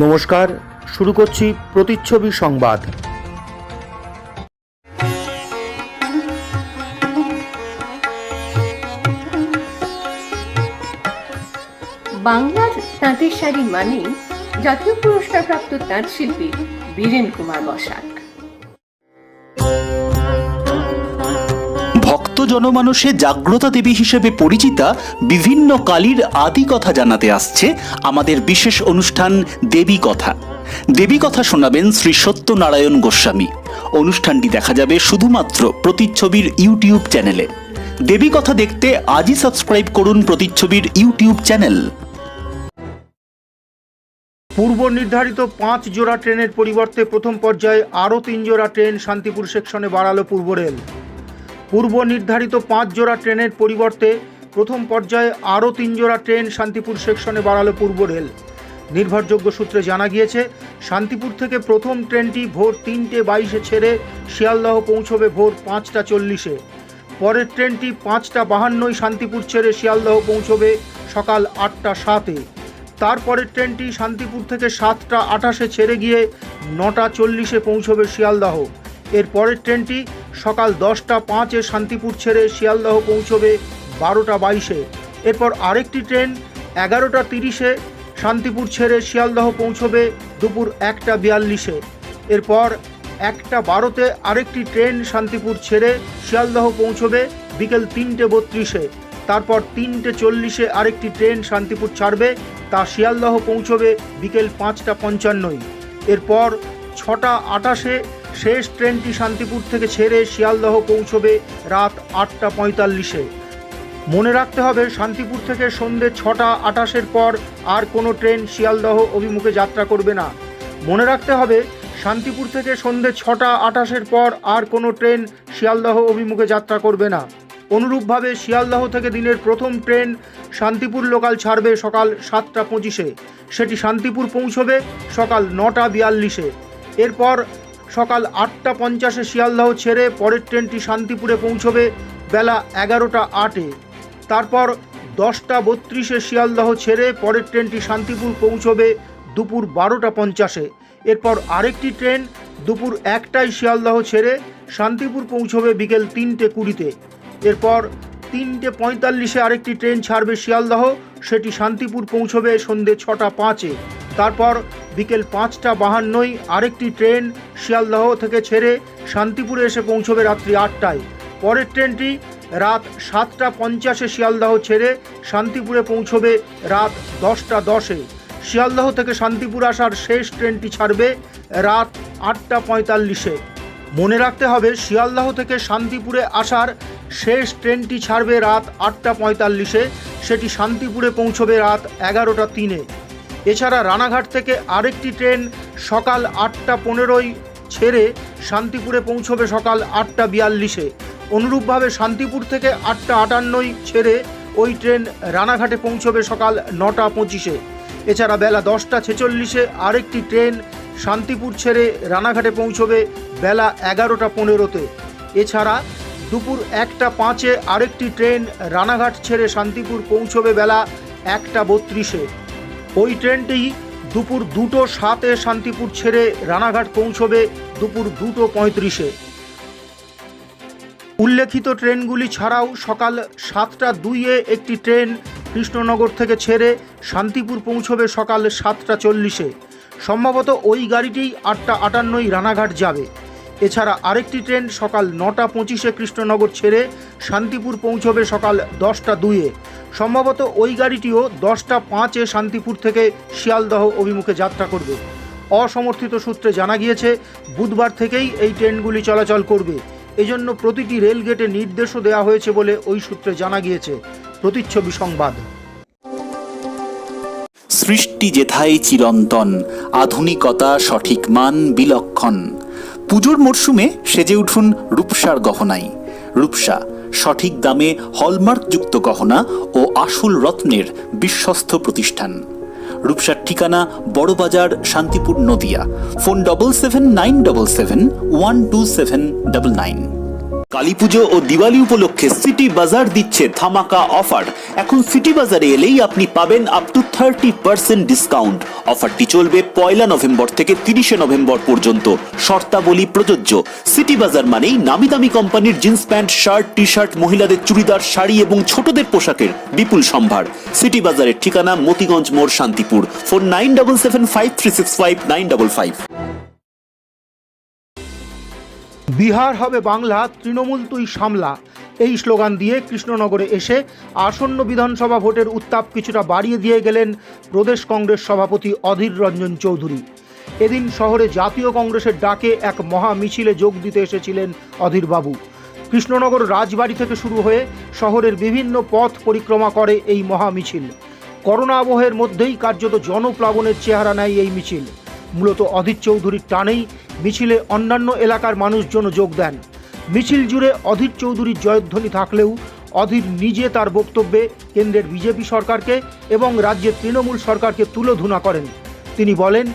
নমস্কার, শুরু করছি প্রতিচ্ছবি সংবাদ। বাংলার তাঁতের শাড়ি মানে জাতীয় পুরস্কারপ্রাপ্ত তাঁত শিল্পী বীরেন কুমার বসাক। জনমানসে জাগ্রতা দেবী হিসেবে পরিচিতা বিভিন্ন কালীর আদি কথা জানাতে আসছে আমাদের বিশেষ অনুষ্ঠান দেবী কথা। দেবী কথা শোনাবেন শ্রী সত্যনারায়ণ গোস্বামী। অনুষ্ঠানটি দেখা যাবে শুধুমাত্র প্রতিচ্ছবির ইউটিউব চ্যানেলে। দেবী কথা দেখতে আজই সাবস্ক্রাইব করুন প্রতিচ্ছবির ইউটিউব চ্যানেল। পূর্ব নির্ধারিত পাঁচ জোড়া ট্রেনের পরিবর্তে প্রথম পর্যায়ে আরও তিন জোড়া ট্রেন শান্তিপুর সেকশনে বাড়ালো পূর্ব রেল। পূর্ব নির্ধারিত পাঁচ জোড়া ট্রেনের পরিবর্তে প্রথম পর্যায়ে আরও তিন জোড়া ট্রেন শান্তিপুর সেকশনে বাড়ালো পূর্ব রেল। নির্ভরযোগ্য সূত্রে জানা গিয়েছে, শান্তিপুর থেকে প্রথম ট্রেনটি ভোর তিনটে বাইশে ছেড়ে শিয়ালদহ পৌঁছবে ভোর পাঁচটা চল্লিশে। পরের ট্রেনটি পাঁচটা বাহান্নই শান্তিপুর ছেড়ে শিয়ালদহ পৌঁছবে সকাল আটটা সাতে। তারপরের ট্রেনটি শান্তিপুর থেকে সাতটা আঠাশে ছেড়ে গিয়ে নটা চল্লিশে পৌঁছবে শিয়ালদহ। এর পরের ট্রেনটি সকাল দশটা পাঁচে শান্তিপুর ছেড়ে শিয়ালদহ পৌঁছবে বারোটা বাইশে। এরপর আরেকটি ট্রেন এগারোটা তিরিশে শান্তিপুর ছেড়ে শিয়ালদহ পৌঁছবে দুপুর একটা বিয়াল্লিশে। এরপর একটা বারোতে আরেকটি ট্রেন শান্তিপুর ছেড়ে শিয়ালদহ পৌঁছবে বিকেল তিনটে বত্রিশে। তারপর তিনটে চল্লিশে আরেকটি ট্রেন শান্তিপুর ছাড়বে, তা শিয়ালদহ পৌঁছবে বিকেল পাঁচটা পঞ্চান্নই। এরপর ছটা আটাশে শেষ ট্রেনটি শান্তিপুর থেকে ছেড়ে শিয়ালদহ পৌঁছবে রাত আটটা পঁয়তাল্লিশে। মনে রাখতে হবে, শান্তিপুর থেকে সন্ধে ছটা আটাশের পর আর কোনো ট্রেন শিয়ালদহ অভিমুখে যাত্রা করবে না। মনে রাখতে হবে, শান্তিপুর থেকে সন্ধে ছটা আটাশের পর আর কোনো ট্রেন শিয়ালদহ অভিমুখে যাত্রা করবে না। অনুরূপভাবে শিয়ালদহ থেকে দিনের প্রথম ট্রেন শান্তিপুর লোকাল ছাড়বে সকাল সাতটা পঁচিশে। সেটি শান্তিপুর পৌঁছবে সকাল নটা বিয়াল্লিশে। এরপর সকাল আটটা পঞ্চাশে শিয়ালদহ ছেড়ে পরের ট্রেনটি শান্তিপুরে পৌঁছবে বেলা এগারোটা আটে। তারপর দশটা বত্রিশে শিয়ালদহ ছেড়ে পরের ট্রেনটি শান্তিপুর পৌঁছবে দুপুর বারোটা পঞ্চাশে। এরপর আরেকটি ট্রেন দুপুর একটায় শিয়ালদহ ছেড়ে শান্তিপুর পৌঁছবে বিকেল তিনটে কুড়িতে। এরপর তিনটে পঁয়তাল্লিশে আরেকটি ট্রেন ছাড়বে শিয়ালদহ। সেটি শান্তিপুর পৌঁছবে সন্ধে ছটা পাঁচে। তারপর বিকেল পাঁচটা বাহান্নই আরেকটি ট্রেন শিয়ালদহ থেকে ছেড়ে শান্তিপুরে এসে পৌঁছবে রাত্রি আটটায়। পরের ট্রেনটি রাত সাতটা পঞ্চাশে শিয়ালদহ ছেড়ে শান্তিপুরে পৌঁছবে রাত দশটা দশে। শিয়ালদহ থেকে শান্তিপুর আসার শেষ ট্রেনটি ছাড়বে রাত আটটা পঁয়তাল্লিশে। মনে রাখতে হবে, শিয়ালদহ থেকে শান্তিপুরে আসার শেষ ট্রেনটি ছাড়বে রাত আটটা পঁয়তাল্লিশে, সেটি শান্তিপুরে পৌঁছবে রাত এগারোটা তিনে। এছাড়া রানাঘাট থেকে আরেকটি ট্রেন সকাল আটটা পনেরোই ছেড়ে শান্তিপুরে পৌঁছবে সকাল আটটা বিয়াল্লিশে। অনুরূপভাবে শান্তিপুর থেকে আটটা আটান্নই ছেড়ে ওই ট্রেন রানাঘাটে পৌঁছবে সকাল নটা পঁচিশে। এছাড়া বেলা দশটা ছেচল্লিশে আরেকটি ট্রেন শান্তিপুর ছেড়ে রানাঘাটে পৌঁছবে বেলা এগারোটা পনেরোতে। এছাড়া দুপুর একটা পাঁচে আরেকটি ট্রেন রানাঘাট ছেড়ে শান্তিপুর পৌঁছবে বেলা একটা বত্রিশে। ওই ট্রেনটি দুপুর দুটো সাতে শান্তিপুর ছেড়ে রানাঘাট পৌঁছবে দুপুর দুটো পঁয়ত্রিশে। উল্লেখিত ট্রেনগুলি ছাড়াও সকাল সাতটা দুইয়ে একটি ট্রেন কৃষ্ণনগর থেকে ছেড়ে শান্তিপুর পৌঁছবে সকাল সাতটা চল্লিশে। সম্ভবত ওই গাড়িটি আটটা আটান্নই রানাঘাট যাবে। এছাড়া আরেকটি ট্রেন সকাল নটা পঁচিশে কৃষ্ণনগর ছেড়ে শান্তিপুর পৌঁছবে সকাল দশটা দুইয়ে। সম্ভবত ওই গাড়িটিও দশটা পাঁচে শান্তিপুর থেকে শিয়ালদহ অভিমুখে যাত্রা করবে। অসমর্থিত সূত্রে জানা গিয়েছে, বুধবার থেকেই এই ট্রেনগুলি চলাচল করবে। এজন্য প্রতিটি রেলগেটে নির্দেশও দেওয়া হয়েছে বলে ওই সূত্রে জানা গিয়েছে। প্রতিচ্ছবি সংবাদ। সৃষ্টি যেথায় চিরন্তন, আধুনিকতা সঠিক মান বিলক্ষণ। পুজোর মরশুমে সেজে উঠুন রূপসার গহনাই। রূপসা, সঠিক দামে হলমার্কযুক্ত গহনা ও আসল রত্নের বিশ্বস্ত প্রতিষ্ঠান। রূপসার ঠিকানা Barabazar, Shantipur, Nadia. Phone double seven nine double seven one two seven double nine Kalipuja ও দিওয়ালি উপলক্ষে সিটি বাজার দিচ্ছে ধামাকা অফার। এখন সিটি বাজারে এলেই আপনি পাবেন up to thirty percent discount অফারটি চলবে পয়লা নভেম্বর থেকে তিরিশে নভেম্বর পর্যন্ত। শর্তাবলী প্রযোজ্য। সিটি বাজার মানেই নামি দামি কোম্পানির jeans pant, shirt T shirt মহিলাদের চুড়িদার, শাড়ি এবং ছোটদের পোশাকের বিপুল সম্ভার। সিটি বাজারের ঠিকানা মতিগঞ্জ মোড় Shantipur. Phone nine double seven five three six five nine double five Bihar হবে বাংলা, তৃণমূল তুই সামলা। এই স্লোগান দিয়ে কৃষ্ণনগরে এসে আসন্ন বিধানসভা ভোটের উত্তাপ কিছুটা বাড়িয়ে দিয়ে গেলেন প্রদেশ কংগ্রেস সভাপতি অধীর রঞ্জন চৌধুরী। এদিন শহরে জাতীয় কংগ্রেসের ডাকে এক মহা মিছিলে যোগ দিতে এসেছিলেন অধীরবাবু। কৃষ্ণনগর রাজবাড়ি থেকে শুরু হয়ে শহরের বিভিন্ন পথ পরিক্রমা করে এই মহা মিছিল। করোনা আবহের মধ্যেই কার্যত জনপ্লাবনের চেহারা নেয় এই মিছিল। মূলত অধীর চৌধুরীর টানেই মিছিলে অন্যান্য এলাকার মানুষজন যোগ দেন। মিছিল জুড়ে অধীর চৌধুরীর জয়ধ্বনি থাকলেও অধীর নিজে তার বক্তব্যে কেন্দ্রের বিজেপি সরকারকে এবং রাজ্যের তৃণমূল সরকারকে তুলোধুনা করেন। তিনি বলেন,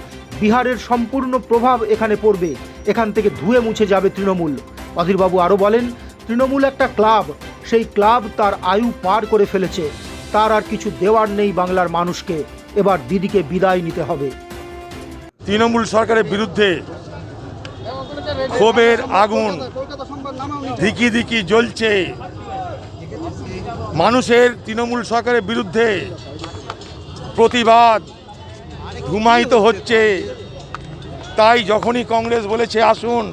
বিহারের সম্পূর্ণ প্রভাব এখানে পড়বে, এখান থেকে ধুয়ে মুছে যাবে তৃণমূল। অধীরবাবু আরও বলেন, তৃণমূল একটা ক্লাব, সেই ক্লাব তার আয়ু পার করে ফেলেছে। তার আর কিছু দেওয়ার নেই বাংলার মানুষকে। এবার দিদিকে বিদায় নিতে হবে। তৃণমূল সরকারের বিরুদ্ধে ক্ষোভের আগুন ধিকি ধিকি জ্বলছে। মানুষের তৃণমূল সরকারের বিরুদ্ধে প্রতিবাদ ধুমায়িত হচ্ছে। তাই যখনই কংগ্রেস বলেছে, আসুন,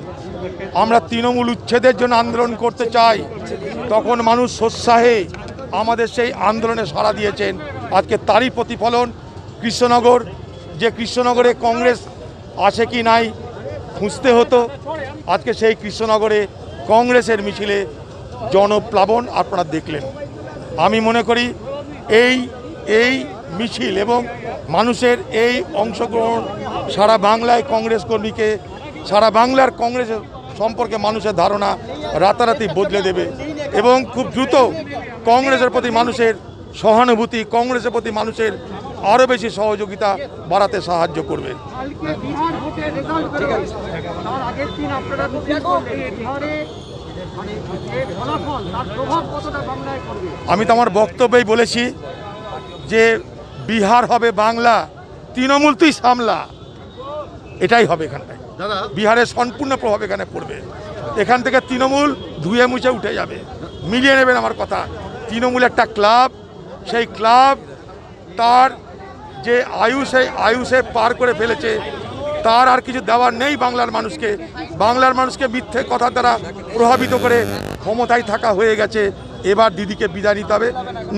আমরা তৃণমূল উচ্ছেদের জন্য আন্দোলন করতে চাই, তখন মানুষ সোৎসাহে আমাদের সেই আন্দোলনে সাড়া দিয়েছেন। আজকে তারই প্রতিফলন কৃষ্ণনগর, যে কৃষ্ণনগরে কংগ্রেস আছে কি নাই খুঁজতে হতো। আজকে সেই কৃষ্ণনগরে কংগ্রেসের মিছিলে জনপ্লাবন আপনারা দেখলেন। আমি মনে করি এই এই মিছিল এবং মানুষের এই অংশগ্রহণ সারা বাংলায় কংগ্রেস কর্মীকে, সারা বাংলার কংগ্রেস সম্পর্কে মানুষের ধারণা রাতারাতি বদলে দেবে এবং খুব দ্রুত কংগ্রেসের প্রতি মানুষের সহানুভূতি, কংগ্রেসের প্রতি মানুষের আরও বেশি সহযোগিতা বাড়াতে সাহায্য করবে। মানে আমি তো আমার বক্তব্যেই বলেছি যে বিহার হবে বাংলা তৃণমূল তুই সামলা। এটাই হবে এখানটায়। বিহারের সম্পূর্ণ প্রভাব এখানে পড়বে। এখান থেকে তৃণমূল ধুয়ে মুছে উঠে যাবে। মিলিয়ে নেবেন আমার কথা। তৃণমূল একটা ক্লাব সেই ক্লাব তার যে আয়ুষে আয়ুষে পার করে ফেলেছে, তার আর কিছু দেওয়ার নেই বাংলার মানুষকে। বাংলার মানুষকে মিথ্যে কথা দ্বারা প্রভাবিত করে ক্ষমতায় থাকা হয়ে গেছে। এবার দিদিকে বিদায় নিতে হবে।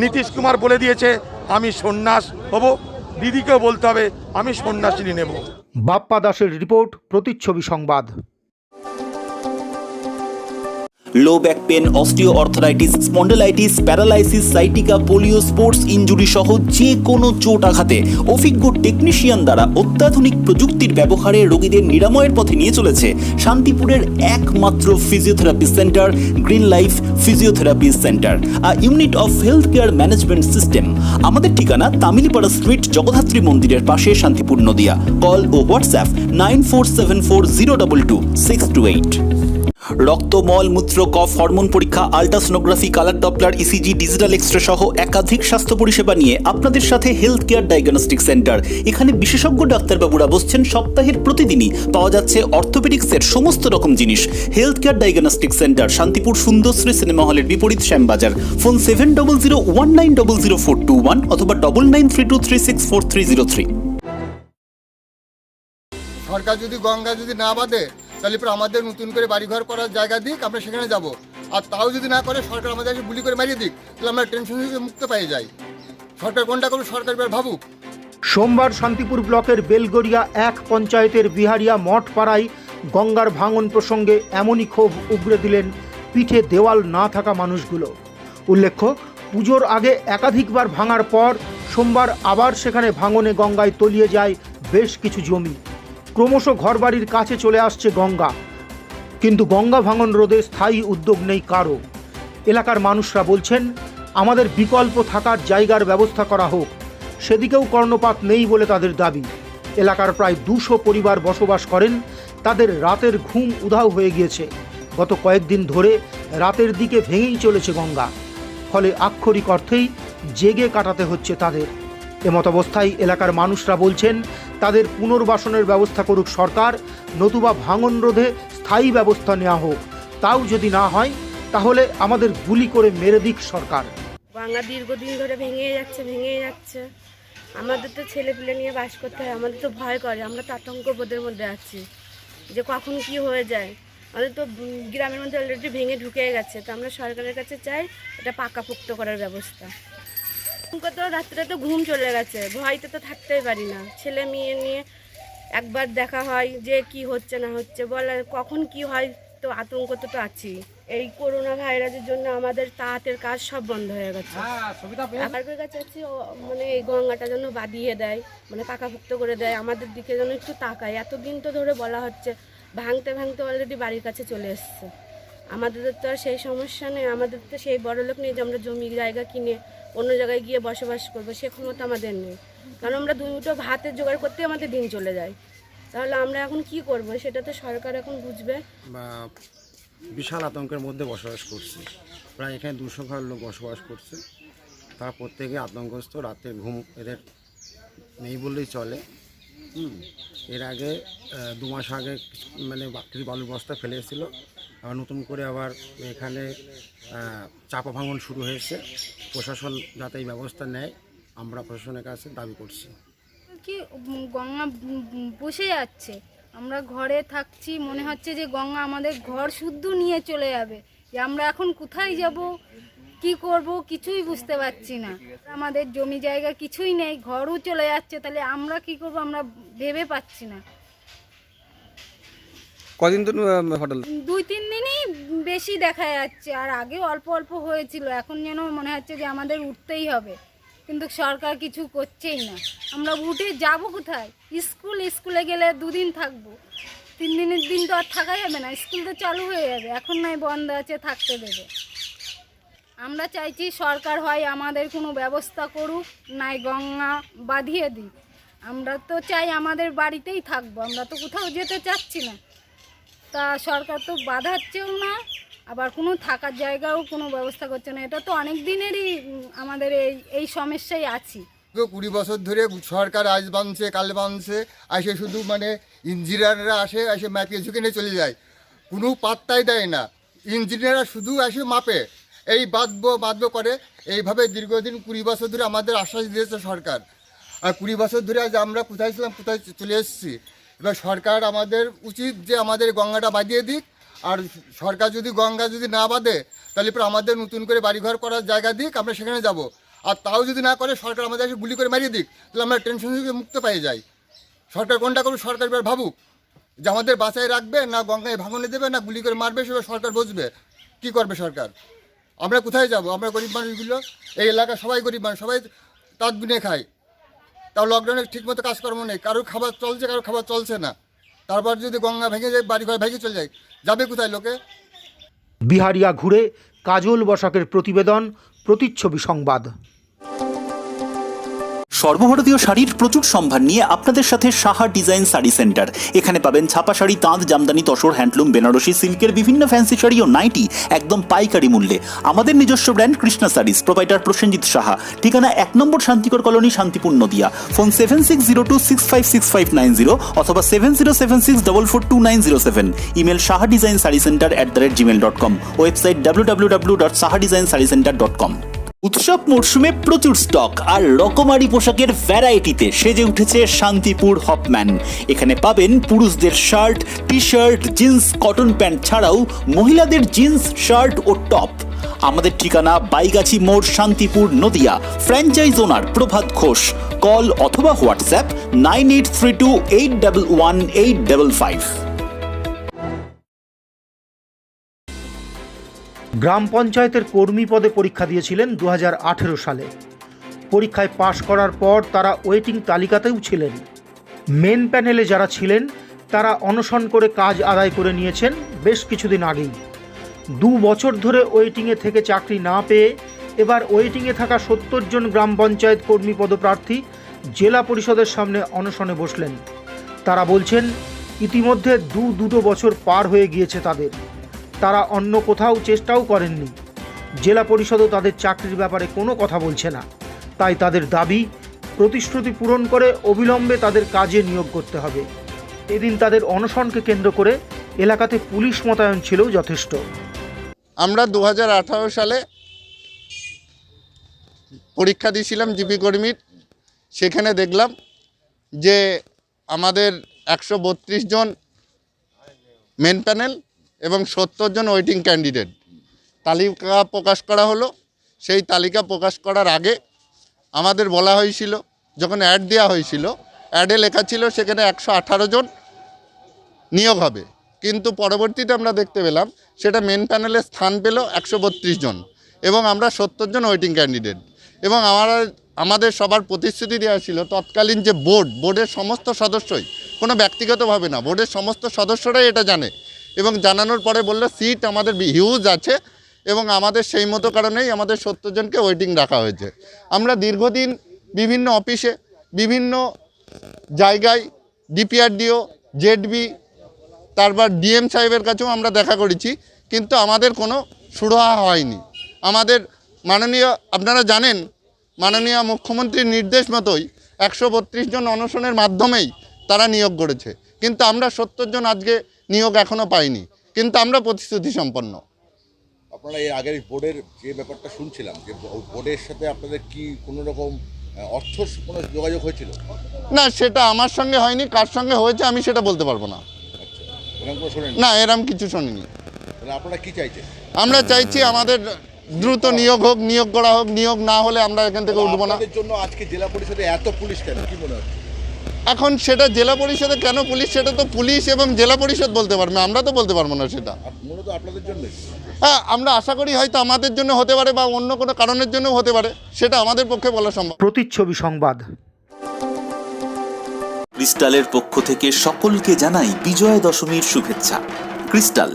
নীতিশ কুমার বলে দিয়েছে, আমি সন্ন্যাস হব। দিদিকেও বলতে হবে, আমি সন্ন্যাসিনী নেব। বাপ্পা দাসের রিপোর্ট, প্রতিচ্ছবি সংবাদ। Low back pain osteoarthritis spondylitis paralysis sciatica polio sports injury সহ যে কোনো চোট আঘাতে অভিজ্ঞ টেকনিশিয়ান দ্বারা অত্যাধুনিক প্রযুক্তির ব্যবহারে রোগীদের নিরাময়ের পথে নিয়ে চলেছে শান্তিপুরের একমাত্র physiotherapy centre green life physiotherapy centre a unit of health care management system আমাদের ঠিকানা তামিলিপাড়া স্ট্রিট জগদ্ধাত্রী মন্দিরের পাশে শান্তিপুর নদিয়া। কল ও WhatsApp nine four seven four zero double two six two eight রক্ত মল মূত্র, কফ, হরমোন পরীক্ষা, ultrasonography, colour doppler ECG digital x-ray সহ একাধিক স্বাস্থ্য পরিষেবা নিয়ে আপনাদের সাথে হেলথ কেয়ার ডায়াগনস্টিক সেন্টার এখানে বিশেষজ্ঞ ডাক্তারবাবুরা বসছেন সপ্তাহের প্রতিদিনই। পাওয়া যাচ্ছে অর্থোপেডিক্সের সমস্ত রকম জিনিস। Health care diagnostic centre Shantipur Sundarshree cinema হলের বিপরীত Shyambazar. Phone seven double zero one nine double zero four two one অথবা double nine three two three six four three zero three সরকার যদি গঙ্গা যদি না বাঁধে, তাহলে পরে আমাদের নতুন করে বাড়িঘর করার জায়গা দিক, আমরা সেখানে যাব। আর তাও যদি না করে, সরকার আমাদেরকে গুলি করে মারিয়ে দিক, তাহলে আমরা টেনশন থেকে মুক্ত পেয়ে যাই। সরকার কোনটা করবে, সরকার এবার ভাবুক। সোমবার শান্তিপুর ব্লকের বেলগড়িয়া এক পঞ্চায়েতের বিহারিয়া মঠ পাড়ায় গঙ্গার ভাঙন প্রসঙ্গে এমনই ক্ষোভ উগরে দিলেন পিঠে দেওয়াল না থাকা মানুষগুলো। উল্লেখ্য, পুজোর আগে একাধিকবার ভাঙার পর সোমবার আবার সেখানে ভাঙনে গঙ্গায় তলিয়ে যায় বেশ কিছু জমি। ক্রমশ ঘরবাড়ির কাছে চলে আসছে গঙ্গা। কিন্তু গঙ্গা ভাঙন রোধে স্থায়ী উদ্যোগ নেই কারও এলাকার মানুষরা বলছেন, আমাদের বিকল্প থাকার জায়গার ব্যবস্থা করা হোক। সেদিকেও কর্ণপাত নেই বলে তাদের দাবি। এলাকার প্রায় দুশো পরিবার বসবাস করেন, তাদের রাতের ঘুম উধাও হয়ে গিয়েছে। গত কয়েকদিন ধরে রাতের দিকে ভেঙেই চলেছে গঙ্গা। ফলে আক্ষরিক অর্থেই জেগে কাটাতে হচ্ছে তাদের। এমতাবস্থায় এলাকার মানুষরা বলছেন তাদের পুনর্বাসনের ব্যবস্থা করুক সরকার, নতুবা ভাঙন রোধে স্থায়ী ব্যবস্থা নেওয়া হোক। তাও যদি না হয়, তাহলে আমাদের গুলি করে মেরে দিক সরকার। বাংলা দীর্ঘদিন ধরে ভেঙে যাচ্ছে ভেঙে যাচ্ছে। আমাদের তো ছেলে পিলে নিয়ে বাস করতে হয়, আমাদের তো ভয় করে। আমরা তো আতঙ্কবোধের মধ্যে আছি যে কখন কি হয়ে যায়। আমাদের তো গ্রামের মধ্যে অলরেডি ভেঙে ঢুকে গেছে। তো আমরা সরকারের কাছে চাই এটা পাকাপোক্ত করার ব্যবস্থা। তো রাত্রে তো ঘুম চলে গেছে ভয়তে তো থাকতেই পারি না। ছেলে মেয়ে নিয়ে একবার দেখা হয় যে কি হচ্ছে না হচ্ছে বলে কখন কি হয় তো আতঙ্ক তো তো আছি এই করোনা ভাইরাসের জন্য আমাদের তাঁতের কাজ সব বন্ধ হয়ে গেছে। সরকারের কাছে আছি মানে এই গঙ্গাটা যেন বাদিয়ে দেয় মানে পাকাভুক্ত করে দেয় আমাদের দিকে যেন একটু তাকায়। এতদিন তো ধরে বলা হচ্ছে ভাঙতে ভাঙতে অলরেডি বাড়ির কাছে চলে এসছে। আমাদের তো আর সেই সমস্যা নেই আমাদের তো সেই বড় লোক নেই যে আমরা জমি জায়গা কিনে অন্য জায়গায় গিয়ে বসবাস করব, সে ক্ষমতা আমাদের নেই। কারণ আমরা দুটো ভাতের জোগাড় করতে আমাদের দিন চলে যায়। তাহলে আমরা এখন কি করব? সেটা তো সরকার এখন বুঝবে। বিশাল আতঙ্কের মধ্যে বসবাস করছে। প্রায় এখানে দুশো ঘর লোক বসবাস করছে। তারা প্রত্যেকে আতঙ্কস্থ, রাতে ঘুম এদের নেই বললেই চলে। এর আগে দু মাস আগে মানে বা- কিছু বালুর বস্তা ফেলে এসেছিল আবার নতুন করে আবার এখানে চাপা ভাঙন শুরু হয়েছে। প্রশাসন যাতে এই ব্যবস্থা নেয়, আমরা প্রশাসনের কাছে দাবি করছি। কি গঙ্গা বসে যাচ্ছে। আমরা ঘরে থাকছি, মনে হচ্ছে যে গঙ্গা আমাদের ঘর শুদ্ধ নিয়ে চলে যাবে। যে আমরা এখন কোথায় যাব, কি করব, কিছুই বুঝতে পারছি না। আমাদের জমি জায়গা কিছুই নেই, ঘরও চলে যাচ্ছে, তাহলে আমরা কি করব, আমরা ভেবে পাচ্ছি না। কদিন তো হোটেল দুই, তিন দিনই বেশি দেখা যাচ্ছে। আর আগে অল্প অল্প হয়েছিল। এখন যেন মনে হচ্ছে যে আমাদের উঠতেই হবে। কিন্তু সরকার কিছু করছেই না। আমরা উঠে যাব কোথায়? স্কুল, স্কুলে গেলে দুদিন থাকব। তিন দিনের দিন তো আর থাকা যাবে না। স্কুল তো চালু হয়ে যাবে। এখন নয় বন্ধ আছে, থাকতে দেবে। আমরা চাইছি সরকার হয় আমাদের কোনো ব্যবস্থা করুক, নাই গঙ্গা বাঁধিয়ে দিক। আমরা তো চাই আমাদের বাড়িতেই থাকব। আমরা তো কোথাও যেতে চাচ্ছি না। তা সরকার তো বাধাচ্ছেও না, আবার কোনো থাকার জায়গাও কোনো ব্যবস্থা করছে না। এটা তো অনেক দিনেরই আমাদের এই এই সমস্যায় আছি। তো কুড়ি বছর ধরে সরকার আজ বানছে, কাল বানছে আসে শুধু মানে ইঞ্জিনিয়াররা আসে এসে ম্যাপে ঝুঁকে নিয়ে চলে যায়। কোনো পাত্তাই দেয় না। ইঞ্জিনিয়াররা শুধু আসে মাপে। এই বাঁধবো বাঁধবো করে। এইভাবে দীর্ঘদিন কুড়ি বছর ধরে আমাদের আশ্বাস দিয়েছে সরকার। আর কুড়ি বছর ধরে আজ আমরা কোথায় ছিলাম, কোথায় চলে এসেছি? এবার সরকার আমাদের উচিত যে আমাদের গঙ্গাটা বাঁধিয়ে দিক, আর সরকার যদি গঙ্গা যদি না বাঁধে, তাহলে পরে আমাদের নতুন করে বাড়িঘর করার জায়গা দিক, আমরা সেখানে যাব। আর তাও যদি না করে, সরকার আমাদের এসে গুলি করে মারিয়ে দিক, তাহলে আমরা টেনশন থেকে মুক্ত পেয়ে যাই। সরকার কোনটা করুক, সরকার এবার ভাবুক যে আমাদের বাঁচায় রাখবে, না গঙ্গায় ভাঙনে দেবে, না গুলি করে মারবে সেবার সরকার বুঝবে। কি করবে সরকার? আমরা কোথায় যাব? আমরা গরিব মানুষগুলো, এই এলাকা সবাই গরিব মানুষ, সবাই তাঁত বিনে খায়। তাও লকডাউনে ঠিকমতো কাজকর্ম নেই। কারোর খাবার চলছে, কারোর খাবার চলছে না। তারপর যদি গঙ্গা ভেঙে যায় বাড়ি ঘরে ভেঙে চলে যায়, যাবে কোথায় লোকে? বিহারিয়া ঘুরে কাজল বসাকের প্রতিবেদন, প্রতিচ্ছবি সংবাদ। সর্বভারতীয় শাড়ির প্রচুর সম্ভার নিয়ে আপনাদের সাথে সাহা ডিজাইন শাড়ি সেন্টার। এখানে পাবেন ছাপা শাড়ি, তাঁত, জামদানি, তসর, হ্যান্ডলুম, বেনারসি, সিল্কের বিভিন্ন ফ্যান্সি শাড়ি ও নাইটি একদম পাইকারি মূল্যে। আমাদের নিজস্ব ব্র্যান্ড কৃষ্ণা শাড়িজ প্রোপাইটার প্রসেনজিৎ সাহা। ঠিকানা এক নম্বর Shantikar colony Shantipur Nadia. Phone seven six zero two six five six five nine zero অথবা seven zero seven six double four two nine zero seven. Email Saha design sari centre at the rate gmail dot com. Website W W W dot Saha design sari centre dot com. উৎসব মরশুমে প্রচুর stock আর রকমারি পোশাকের ভ্যারাইটিতে সেজে উঠেছে Shantipur Hofmann এখানে পাবেন পুরুষদের shirt T shirt jeans cotton pant ছাড়াও মহিলাদের জিন্স শার্ট ও টপ আমাদের ঠিকানা বাইগাছি মোড় Shantipur Nadia. Franchise owner Prabhat Ghosh. Call অথবা WhatsApp nine eight three two eight double one eight double five. গ্রাম পঞ্চায়েতের কর্মী পদে পরীক্ষা দিয়েছিলেন দু হাজার আঠেরো সালে। পরীক্ষায় পাশ করার পর তারা ওয়েটিং তালিকাতেও ছিলেন। মেন প্যানেলে যারা ছিলেন, তারা অনশন করে কাজ আদায় করে নিয়েছেন বেশ কিছুদিন আগেই। দু বছর ধরে ওয়েটিংয়ে থেকে চাকরি না পেয়ে এবার ওয়েটিংয়ে থাকা সত্তর জন গ্রাম পঞ্চায়েত কর্মী পদপ্রার্থী জেলা পরিষদের সামনে অনশনে বসলেন। তারা বলছেন, ইতিমধ্যে দু দুটো বছর পার হয়ে গিয়েছে তাদের। তারা অন্য কোথাও চেষ্টাও করেননি। জেলা পরিষদও তাদের চাকরির ব্যাপারে কোনো কথা বলছে না। তাই তাদের দাবি, প্রতিশ্রুতি পূরণ করে অবিলম্বে তাদের কাজে নিয়োগ করতে হবে। এদিন তাদের অনশনকে কেন্দ্র করে এলাকাতে পুলিশ মোতায়েন ছিলও যথেষ্ট। আমরা দু হাজার আঠারো সালে পরীক্ষা দিয়েছিলাম জিপি কর্মীর। সেখানে দেখলাম যে আমাদের একশো বত্রিশ জন মেন প্যানেল এবং সত্তর জন ওয়েটিং ক্যান্ডিডেট তালিকা প্রকাশ করা হলো। সেই তালিকা প্রকাশ করার আগে আমাদের বলা হয়েছিল, যখন অ্যাড দেওয়া হয়েছিল অ্যাডে লেখা ছিল সেখানে একশো আঠারো জন নিয়োগ হবে। কিন্তু পরবর্তীতে আমরা দেখতে পেলাম, সেটা মেন প্যানেলে স্থান পেল একশো বত্রিশ জন এবং আমরা সত্তর জন ওয়েটিং ক্যান্ডিডেট এবং আমার, আমাদের সবার প্রতিশ্রুতি দেওয়া ছিল তৎকালীন যে বোর্ড বোর্ডের সমস্ত সদস্যই, কোনো ব্যক্তিগতভাবে না বোর্ডের সমস্ত সদস্যরাই এটা জানে। এবং জানানোর পরে বলল সিট আমাদের হিউজ আছে এবং আমাদের সেই মতো কারণেই আমাদের সত্তর জনকে ওয়েটিং রাখা হয়েছে। আমরা দীর্ঘদিন বিভিন্ন অফিসে বিভিন্ন জায়গায় ডিপিআরডিও জেডবি তারপর ডিএম সাহেবের কাছেও আমরা দেখা করেছি, কিন্তু আমাদের কোনো সুরাহা হয়নি। আমাদের মাননীয়, আপনারা জানেন, মাননীয় মুখ্যমন্ত্রীর নির্দেশ মতোই একশো বত্রিশ জন অনশনের মাধ্যমেই তারা নিয়োগ করেছে। কিন্তু আমরা সত্তর জন আজকে নিয়োগ এখনও পাইনি কিন্তু আমরা প্রতিশ্রুতি সম্পন্ন আপনারা এর আগের বোর্ডের যে ব্যাপারটা শুনছিলাম যে বোর্ডের সাথে আপনাদের কি কোনো রকম অর্থ কোনো যোগাযোগ হয়েছিল? না সেটা আমার সঙ্গে হয়নি কার সঙ্গে হয়েছে আমি সেটা বলতে পারব না। আচ্ছা না এরম কিছু শুনিনি। আপনারা কি চাইছেন? আমরা চাইছি আমাদের দ্রুত নিয়োগ হোক নিয়োগ করা হোক নিয়োগ না হলে আমরা এখান থেকে উঠবো না। জন্য আজকে জেলা পরিষদে এত পুলিশ কেন কি মনে হচ্ছে? এখন সেটা জেলা পরিষদে কেন পুলিশ? সেটা তো পুলিশ এবং জেলা পরিষদ বলতে পারবে আমরা তো বলতে পারব না সেটা। মূলত আপনাদের জন্যই। হ্যাঁ আমরা আশা করি হয়তো আমাদের জন্য হতে পারে বা অন্য কোনো কারণের জন্য হতে পারে সেটা আমাদের পক্ষে বলা সম্ভব। প্রতিচ্ছবি সংবাদ। ক্রিস্টালের পক্ষ থেকে সকলকে জানাই বিজয়া দশমীর শুভেচ্ছা। ক্রিস্টাল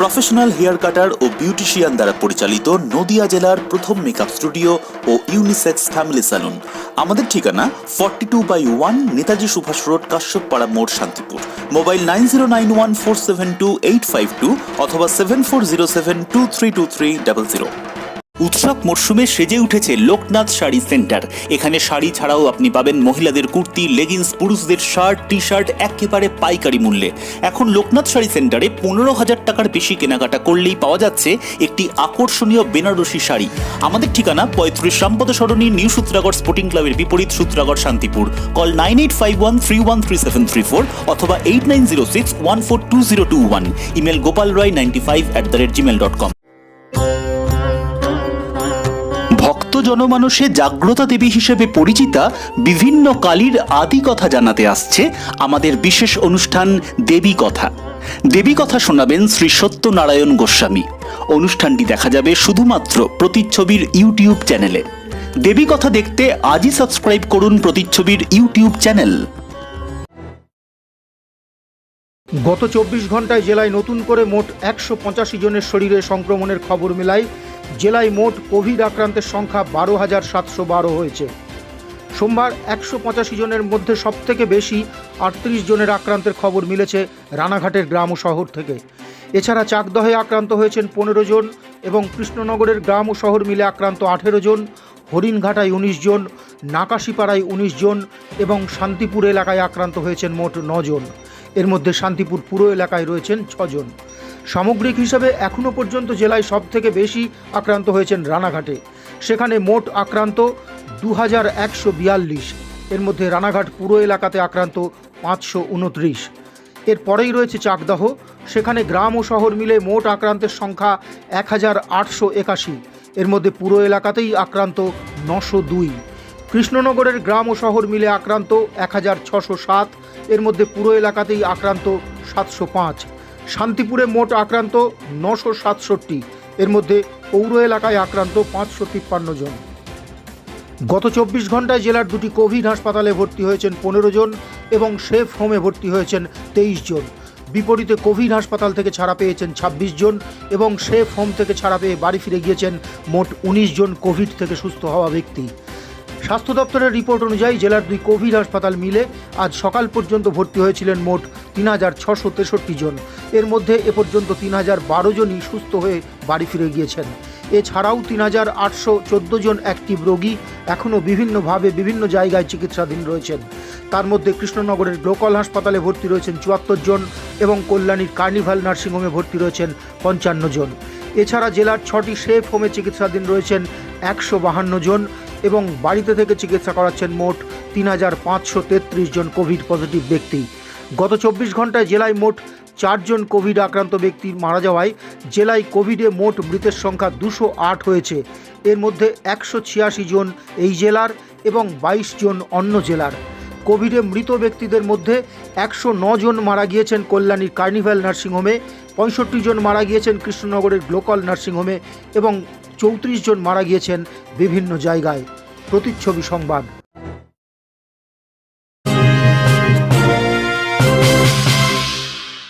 প্রফেশনাল হেয়ার কাটার ও বিউটিশিয়ান দ্বারা পরিচালিত নদিয়া জেলার প্রথম মেকআপ স্টুডিও ও ইউনিসেক্স ফ্যামিলি স্যালুন আমাদের ঠিকানা forty two by one Netaji Subhash road, Kashyappara মোড়, Shantipur. Mobile nine zero nine one four seven two eight five two অথবা seven four zero seven two three two three double zero উৎসব মরশুমে সেজে উঠেছে Loknath sari centre. এখানে শাড়ি ছাড়াও আপনি পাবেন মহিলাদের কুর্তি লেগিংস পুরুষদের শার্ট টি শার্ট একেবারে পাইকারি মূল্যে। এখন লোকনাথ শাড়ি সেন্টারে পনেরো হাজার টাকার বেশি কেনাকাটা করলেই পাওয়া যাচ্ছে একটি আকর্ষণীয় বেনারসি শাড়ি। আমাদের ঠিকানা পঁয়ত্রিশ সম্পদ সরণী, নিউ সূত্রাগড় স্পোর্টিং ক্লাবের বিপরীত Sutragarh, Shantipur. Call nine eight five one three one three seven three four অথবা eight nine zero six one four two zero two one email Gopal Roy ninety five at the rate gmail dot com জনমানসে জাগ্রতা দেবী হিসেবে পরিচিতা বিভিন্ন কালীর আদি কথা জানাতে আসছে আমাদের বিশেষ অনুষ্ঠান দেবী কথা। দেবী কথা শোনাবেন শ্রী সত্যনারায়ণ গোস্বামী। অনুষ্ঠানটি দেখা যাবে শুধুমাত্র প্রতিচ্ছবির ইউটিউব চ্যানেলে। দেবী কথা দেখতে আজই সাবস্ক্রাইব করুন প্রতিচ্ছবির ইউটিউব চ্যানেল। গত চব্বিশ ঘন্টায় জেলায় নতুন করে মোট একশো পঁচাশি জনের শরীরে সংক্রমণের খবর মেলায় জেলায় মোট কোভিড আক্রান্তের সংখ্যা বারো হাজার সাতশো বারো হয়েছে। সোমবার একশো পঁচাশি জনের মধ্যে সবথেকে বেশি আটত্রিশ জনের আক্রান্তের খবর মিলেছে রানাঘাটের গ্রাম ও শহর থেকে। এছাড়া চাকদহে আক্রান্ত হয়েছেন পনেরো জন এবং কৃষ্ণনগরের গ্রাম ও শহর মিলে আক্রান্ত আঠেরো জন, হরিণঘাটায় উনিশ জন, নাকাশিপাড়ায় উনিশ জন এবং শান্তিপুর এলাকায় আক্রান্ত হয়েছেন মোট নজন এর মধ্যে শান্তিপুর পুরো এলাকায় রয়েছেন ছজন। সামগ্রিক হিসাবে এখনও পর্যন্ত জেলায় সবথেকে বেশি আক্রান্ত হয়েছেন রানাঘাটে। সেখানে মোট আক্রান্ত দু হাজার একশো বিয়াল্লিশ। এর মধ্যে রানাঘাট পুরো এলাকাতে আক্রান্ত পাঁচশো উনত্রিশ। এর পরেই রয়েছে চাকদাহ। সেখানে গ্রাম ও শহর মিলে মোট আক্রান্তের সংখ্যা এক হাজার আটশো একাশি। এর মধ্যে পুরো এলাকাতেই আক্রান্ত নশো দুই। কৃষ্ণনগরের গ্রাম ও শহর মিলে আক্রান্ত এক হাজার ছশো সাত। এর মধ্যে পুরো এলাকাতেই আক্রান্ত সাতশো পাঁচ। শান্তিপুরে মোট আক্রান্ত নশো সাতষট্টি। এর মধ্যে পৌর এলাকায় আক্রান্ত পাঁচশো তিপ্পান্ন জন। গত চব্বিশ ঘন্টায় জেলার দুটি কোভিড হাসপাতালে ভর্তি হয়েছেন পনেরো জন এবং সেফ হোমে ভর্তি হয়েছেন তেইশ জন। বিপরীতে কোভিড হাসপাতাল থেকে ছাড়া পেয়েছেন ছাব্বিশ জন এবং সেফ হোম থেকে ছাড়া পেয়ে বাড়ি ফিরে গিয়েছেন মোট উনিশ জন কোভিড থেকে সুস্থ হওয়া ব্যক্তি। স্বাস্থ্য দপ্তরের রিপোর্ট অনুযায়ী জেলার দুই কোভিড হাসপাতাল মিলে আজ সকাল পর্যন্ত ভর্তি হয়েছিলেন মোট তিন হাজার ছশো তেষট্টি জন। এর মধ্যে এ পর্যন্ত তিন হাজার বারো জনই সুস্থ হয়ে বাড়ি ফিরে গিয়েছেন। এছাড়াও তিন হাজার আটশো চোদ্দ জন অ্যাক্টিভ রোগী এখনও বিভিন্নভাবে বিভিন্ন জায়গায় চিকিৎসাধীন রয়েছেন। তার মধ্যে কৃষ্ণনগরের লোকাল হাসপাতালে ভর্তি রয়েছেন চুয়াত্তর জন এবং কল্যাণীর কার্নিভাল নার্সিংহোমে ভর্তি রয়েছেন পঞ্চান্ন জন। এছাড়া জেলার ছটি সেফ হোমে চিকিৎসাধীন রয়েছেন একশো বাহান্ন জন এবং বাড়িতে থেকে চিকিৎসা করাচ্ছেন মোট তিন হাজার পাঁচশো তেত্রিশ জন কোভিড পজিটিভ ব্যক্তি। গত চব্বিশ ঘন্টায় জেলায় মোট চারজন কোভিড আক্রান্ত ব্যক্তি মারা যাওয়ায় জেলায় কোভিডে মোট মৃতের সংখ্যা দুশো আট হয়েছে। এর মধ্যে একশো ছিয়াশি জন এই জেলার এবং বাইশ জন অন্য জেলার। কোভিডে মৃত ব্যক্তিদের মধ্যে একশো জন মারা গিয়েছেন কল্যাণীর কার্নিভাল নার্সিংহোমে, পঁয়ষট্টি জন মারা গিয়েছেন কৃষ্ণনগরের গ্লোকাল নার্সিংহোমে এবং চৌত্রিশ জন মারা গিয়েছেন বিভিন্ন জায়গায়। প্রতিচ্ছবি সংবাদ।